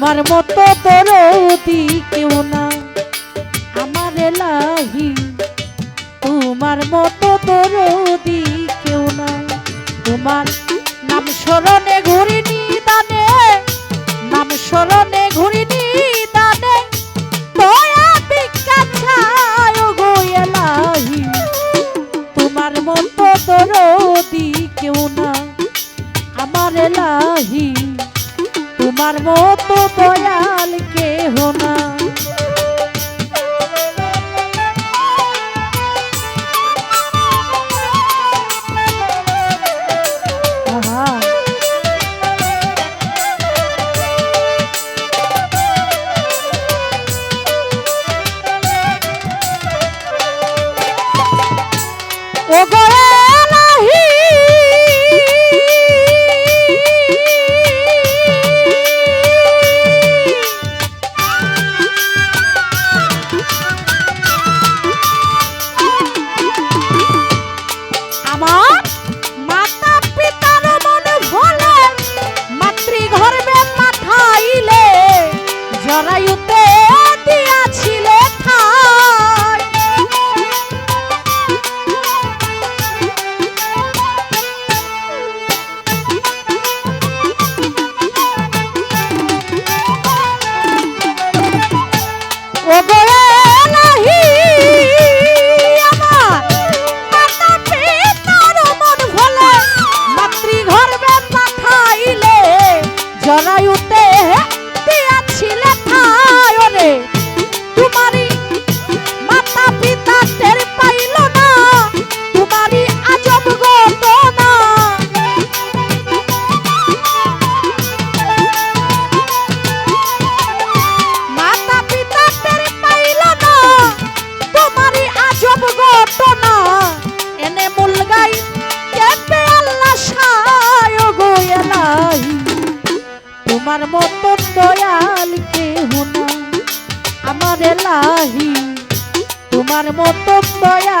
তোমার মতো দরদি কেউ না। আমার এলাহি তোমার মতো দরদি কেউ না। তোমার নাম স্মরণে ঘুরিনি দানে নাম স্মরণে ঘুরি জরায়ুতে নাহি তোমার মতো দয়া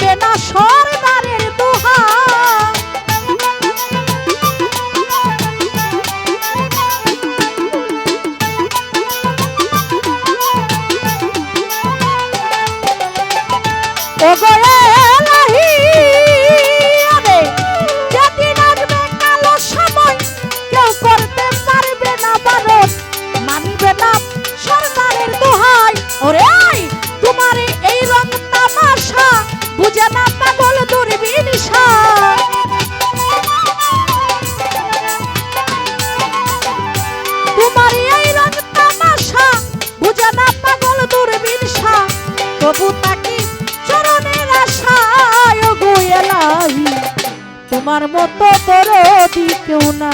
মিটবে না সর্দারের দোহা। করতে পারবে না বারণ মানবে না সরকারের দোহাই। ওরে তোমার মতো দরদি কেউ না।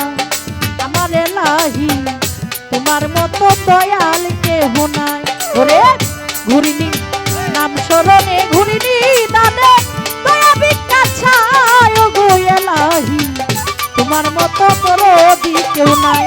আমার এলাহি তোমার মতো দয়াল কেহ নাই। ওরে ঘুরিনি, নাম স্মরণে ঘুরিনি দাদে তোমার মতো দরদি কেউ নাই।